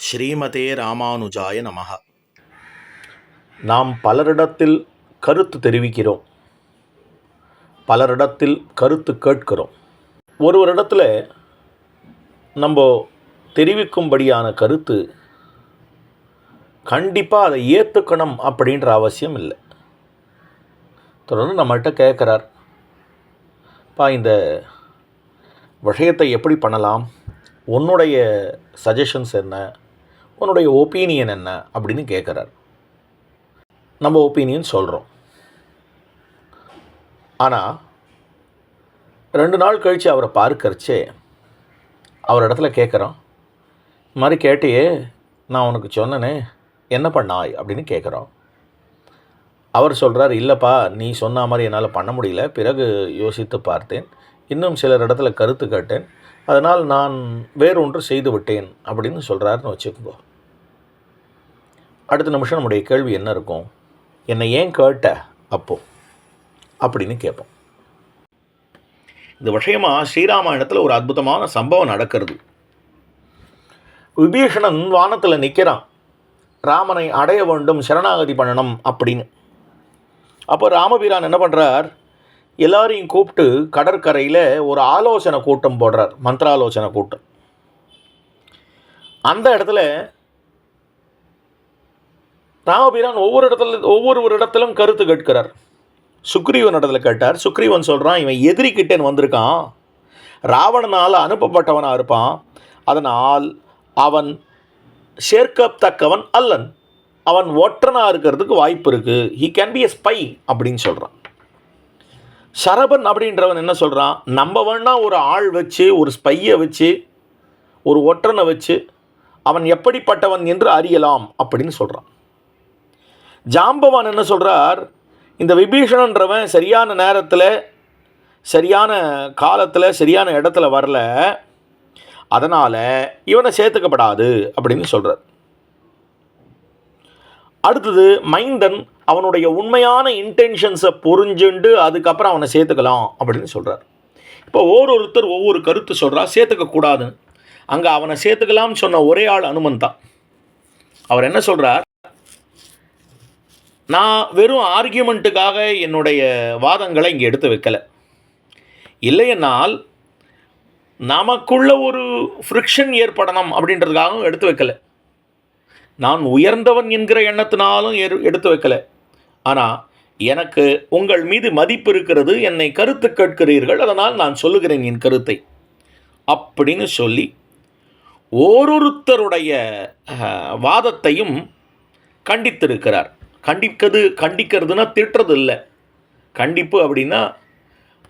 ஸ்ரீமதே ராமானுஜாய நமக நாம் பலரிடத்தில் கருத்து தெரிவிக்கிறோம். பலரிடத்தில் கருத்து கேட்கிறோம். ஒருவரிடத்தில் நம்ம தெரிவிக்கும்படியான கருத்து கண்டிப்பாக அதை ஏற்றுக்கணும் அப்படின்ற அவசியம் இல்லை. தொடர்ந்து நம்மள்கிட்ட கேட்குறார். பா இந்த விஷயத்தை எப்படி பண்ணலாம்? உன்னுடைய சஜஷன்ஸ் என்ன? உன்னுடைய ஒப்பீனியன் என்ன அப்படின்னு கேட்குறார் நம்ம ஒப்பீனியன் சொல்கிறோம் ஆனால் ரெண்டு நாள் கழித்து அவரை பார்க்கறச்சே அவர் இடத்துல கேட்குறோம் இது மாதிரி கேட்டியே நான் உனக்கு சொன்னனே என்ன பண்ணாய் அப்படின்னு கேட்குறோம் அவர் சொல்கிறார் இல்லைப்பா நீ சொன்ன மாதிரி என்னால் பண்ண முடியல. பிறகு யோசித்து பார்த்தேன். இன்னும் சிலர் இடத்துல கருத்து கேட்டேன். அதனால் நான் வேறொன்று செய்து விட்டேன். அப்படின்னு சொல்கிறாருன்னு வச்சுக்கோங்க அடுத்த நிமிஷம் நம்முடைய கேள்வி என்ன இருக்கும்? என்னை ஏன் கேட்ட? அப்போ அப்படின்னு கேட்போம். இந்த விஷயமாக ஸ்ரீராமாயணத்தில் ஒரு அற்புதமான சம்பவம் நடக்கிறது. விபீஷணன் வானத்தில் நிற்கிறான் ராமனை அடைய வேண்டும் சரணாகதி பண்ணணும் அப்படின்னு. அப்போ ராமபிரான் என்ன பண்ணுறார் எல்லாரையும் கூப்பிட்டு கடற்கரையில் ஒரு ஆலோசனை கூட்டம் போடுறார் மந்திராலோசனை கூட்டம். அந்த இடத்துல ராமபிரான் ஒவ்வொரு இடத்துல ஒவ்வொரு ஒரு இடத்திலும் கருத்து கேட்கிறார். சுக்ரீவன் இடத்துல கேட்டார். சுக்ரீவன் சொல்கிறான் இவன் எதிரிக்கிட்டேன் வந்திருக்கான். ராவணனால் அனுப்பப்பட்டவனாக இருப்பான். அதனால் அவன் சேர்க்கத்தக்கவன் அல்லன். அவன் ஒற்றனாக இருக்கிறதுக்கு வாய்ப்பு இருக்குது he can be a spy அப்படின்னு சொல்கிறான் சரபன் அப்படின்றவன் என்ன சொல்கிறான் நம்ம வேணா ஒரு ஆள் வச்சு ஒரு ஸ்பையை வச்சு ஒரு ஒற்றனை வச்சு அவன் எப்படிப்பட்டவன் என்று அறியலாம் அப்படின்னு சொல்கிறான் ஜாம்பவான் என்ன சொல்கிறார் இந்த விபீஷணன்றவன் சரியான நேரத்தில் சரியான காலத்தில் சரியான இடத்துல வரல. அதனால் இவனை சேர்த்துக்கப்படாது அப்படின்னு சொல்கிறார் அடுத்தது மைந்தன் அவனுடைய உண்மையான இன்டென்ஷன்ஸை புரிஞ்சுண்டு அதுக்கப்புறம் அவனை சேர்த்துக்கலாம் அப்படின்னு சொல்கிறார் இப்போ ஒவ்வொருத்தர் ஒவ்வொரு கருத்து சொல்கிறா சேர்த்துக்க கூடாதுன்னு. அங்கே அவனை சேர்த்துக்கலாம்னு சொன்ன ஒரே ஆள் அனுமன் தான். அவர் என்ன சொல்கிறார் நான் வெறும் ஆர்கியூமெண்ட்டுக்காக என்னுடைய வாதங்களை இங்கே எடுத்து வைக்கலை. இல்லையென்னால் நமக்குள்ள ஒரு ஃப்ரிக்ஷன் ஏற்படணும் அப்படின்றதுக்காகவும் எடுத்து வைக்கலை. நான் உயர்ந்தவன் என்கிற எண்ணத்தினாலும் எரு- எடுத்து வைக்கலை. ஆனால் எனக்கு உங்கள் மீது மதிப்பு இருக்கிறது என்னை கருத்து கேட்கிறீர்கள் அதனால் நான் சொல்லுகிறேன் என் கருத்தை. அப்படின்னு சொல்லி ஓரொருத்தருடைய வாதத்தையும் கண்டித்திருக்கிறார். கண்டிக்கிறது கண்டிக்கிறதுனா திட்டுறது இல்லை. கண்டிப்பு அப்படின்னா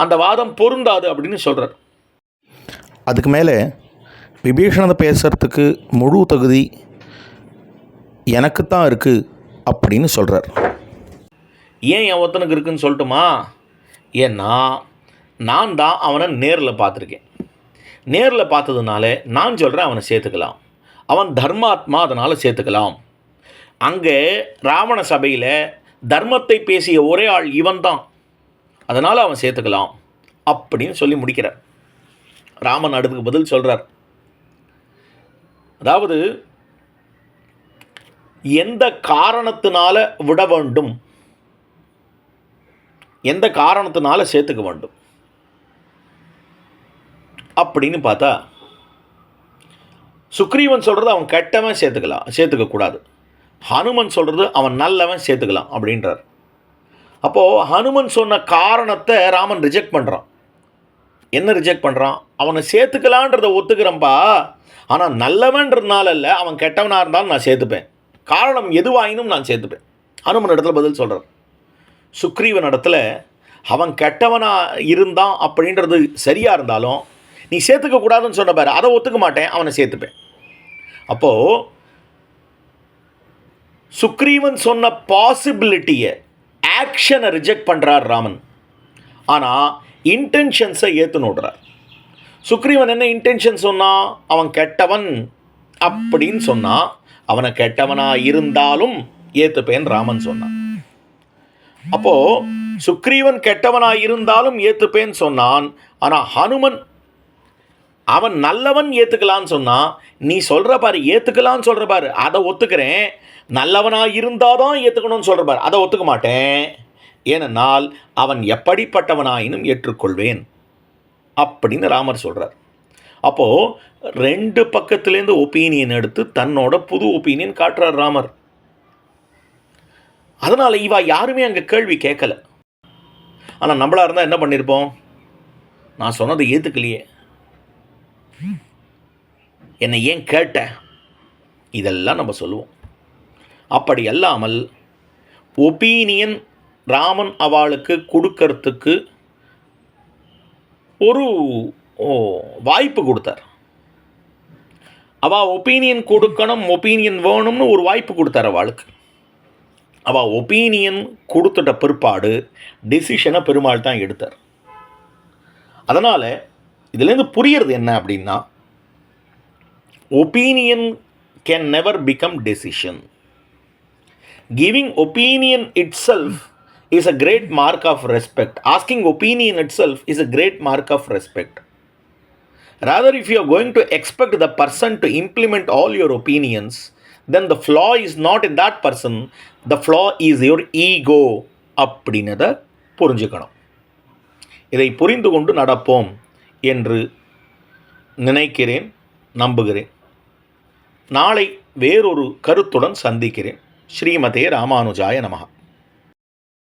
அந்த வாதம் பொருந்தாது அப்படின்னு சொல்கிறார் அதுக்கு மேலே விபீஷணனை பேசுகிறதுக்கு முழு தகுதி எனக்கு தான் இருக்குது அப்படின்னு சொல்கிறார் ஏன் என் ஒருத்தனுக்கு இருக்குன்னு சொல்லட்டுமா? ஏன்னா நான் தான் அவனை நேரில் பார்த்துருக்கேன். நேரில் பார்த்ததுனால நான் சொல்கிறேன் அவனை சேர்த்துக்கலாம். அவன் தர்மாத்மா அதனால் சேர்த்துக்கலாம். அங்கே ராவண சபையில் தர்மத்தை பேசிய ஒரே ஆள் இவன் தான் அதனால் அவன் சேர்த்துக்கலாம் அப்படின்னு சொல்லி முடிக்கிறார். ராமன் அடுத்துக்கு பதில் சொல்கிறார் அதாவது எந்த காரணத்தினால விட வேண்டும்? எந்த காரணத்தினால சேர்த்துக்க வேண்டும்? அப்படின்னு பார்த்தா சுக்ரீவன் சொல்கிறது அவன் கெட்டவன் சேர்த்துக்கலாம் சேர்த்துக்கக்கூடாது. ஹனுமன் சொல்கிறது அவன் நல்லவன் சேர்த்துக்கலாம் அப்படின்றார். அப்போது ஹனுமன் சொன்ன காரணத்தை ராமன் ரிஜெக்ட் பண்ணுறான் என்ன ரிஜெக்ட் பண்ணுறான் அவனை சேர்த்துக்கலான்றத ஒத்துக்கிறேன்ப்பா ஆனால் நல்லவன்றதுனால இல்லை அவன் கெட்டவனாக இருந்தாலும் நான் சேர்த்துப்பேன். காரணம் எதுவாயினும் நான் சேர்த்துப்பேன். ஹனுமன் இடத்துல பதில் சொல்கிறார் சுக்ரீவன் இடத்துல அவன் கெட்டவனாக இருந்தான் அப்படின்றது சரியாக இருந்தாலும் நீ சேர்த்துக்க கூடாதுன்னு சொன்ன பாரு அதை ஒத்துக்க மாட்டேன் அவனை சேர்த்துப்பேன். அப்போது சுக்ரீவன் சொன்ன பாசிபிலிட்டியை ஆக்ஷனை ரிஜெக்ட் பண்ணுறார் ராமன். ஆனால் இன்டென்ஷன்ஸை ஏற்று நோடுறார் சுக்ரீவன் என்ன இன்டென்ஷன் சொன்னான் அவன் கெட்டவன் அப்படின்னு சொன்னான் அவனை கெட்டவனா இருந்தாலும் ஏற்றுப்பேன் ராமன் சொன்னான். அப்போது சுக்ரீவன் கெட்டவனாக இருந்தாலும் ஏற்றுப்பேன் சொன்னான். ஆனால் ஹனுமன் அவன் நல்லவன் ஏற்றுக்கலான்னு சொன்னால் நீ சொல்கிற பாரு ஏற்றுக்கலான்னு சொல்கிற பாரு அதை ஒத்துக்கிறேன். நல்லவனாக இருந்தால் தான் ஏற்றுக்கணும்னு சொல்கிற பாரு அதை ஒத்துக்க மாட்டேன். ஏனென்றால் அவன் எப்படிப்பட்டவனாயினும் ஏற்றுக்கொள்வேன். அப்படின்னு ராமர் சொல்கிறார் அப்போது ரெண்டு பக்கத்துலேருந்து ஒப்பீனியன் எடுத்து தன்னோட புது ஒப்பீனியன் காட்டுறார் ராமர். அதனால் இவா யாருமே அங்கே கேள்வி கேட்கல. ஆனால் நம்மளாக இருந்தால் என்ன பண்ணியிருப்போம் நான் சொன்னதை ஏற்றுக்கலையே என்னை ஏன் கேட்ட? இதெல்லாம் நம்ம சொல்லுவோம். அப்படி அல்லாமல் ஒப்பீனியன் ராமன் அவளுக்கு கொடுக்கறதுக்கு ஒரு வாய்ப்பு கொடுத்தார். அவள் ஒப்பீனியன் கொடுக்கணும் ஒப்பீனியன் வேணும்னு ஒரு வாய்ப்பு கொடுத்தார் அவளுக்கு. அவள் ஒப்பீனியன் கொடுத்துட்ட பிற்பாடு டிசிஷனை பெருமாள் தான் எடுத்தார். அதனால் இதுலேருந்து புரியறது என்ன அப்படின்னா opinion can never become decision giving opinion it self is a great mark of respect asking opinion it self is a great mark of respect rather if you are going to expect the person to implement all your opinions then the flaw is not in that person the flaw is your ego அப்படின்னத புரிஞ்சுக்கணும். இதை புரிந்து கொண்டு நடப்போம். என்று நினைக்கிறேன் நம்புகிறேன். நாளை வேறொரு கருத்துடன் சந்திக்கிறேன். ஸ்ரீமதே ராமானுஜாய நமகா